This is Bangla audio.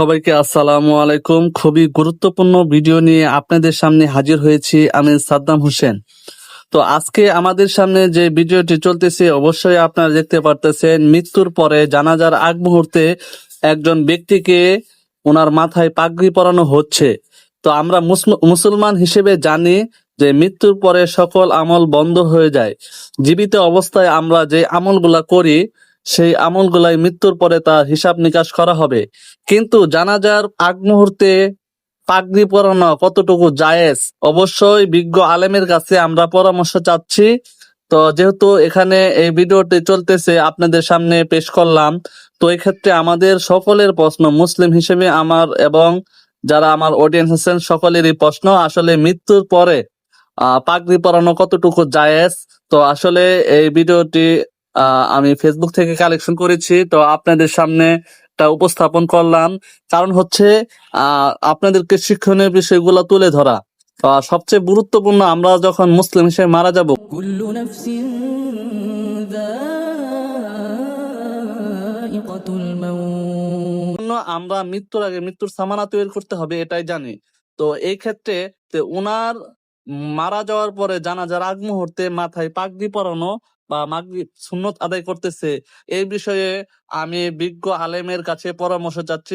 সবাইকে আসসালামু আলাইকুম। খুবই গুরুত্বপূর্ণ ভিডিও নিয়ে আপনাদের সামনে হাজির হয়েছি আমি সাদ্দাম হোসেন। তো আজকে আমাদের সামনে যে ভিডিওটি চলতেছে, অবশ্যই আপনারা দেখতে পারতেছেন, মৃত্যুর পরে জানাজার আগ মুহূর্তে একজন ব্যক্তিকে ওনার মাথায় পাগড়ি পরানো হচ্ছে। তো আমরা মুসল- মুসলমান হিসেবে জানি যে মৃত্যুর পরে সকল আমল বন্ধ হয়ে যায়। জীবিত অবস্থায় আমরা যে আমলগুলা করি সেই আমলগুলাই মৃত্যুর পরে তার হিসাব নিকাশ করা হবে। কিন্তু জানাজার আগ মুহূর্তে পাগড়ি পরানো কতটুকু জায়েজ? অবশ্যই বিজ্ঞ আলেমের কাছে আমরা পরামর্শ চাচ্ছি। তো যেহেতু এখানে এই ভিডিওটি চলতেছে, আপনাদের সামনে পেশ করলাম, তো এক্ষেত্রে আমাদের সকলের প্রশ্ন মুসলিম হিসেবে আমার এবং যারা আমার অডিয়েন্স আছেন, সকলেরই প্রশ্ন, আসলে মৃত্যুর পরে, আহ, পাগড়ি পরানো কতটুকু জায়েজ? তো আসলে এই ভিডিওটি আমি ফেসবুক থেকে কালেকশন করেছি। তো আপনাদের সামনে তা উপস্থাপন করলাম। কারণ হচ্ছে আপনাদেরকে শিক্ষণের বিষয়গুলো তুলে ধরা। সবচেয়ে গুরুত্বপূর্ণ আমরা যখন মুসলিম হিসেবে মারা যাব আমরা মৃত্যুর আগে মৃত্যুর সামানা তৈরি করতে হবে এটাই জানি। তো এই ক্ষেত্রে ওনার মারা যাওয়ার পরে জানাজার আগ মুহূর্তে মাথায় পাগড়ি পরানো বা মাগরি সুন্নত আদায় করতেছে। এই বিষয়ে আমি বিজ্ঞ আলেমের কাছে পরামর্শ চাচ্ছি।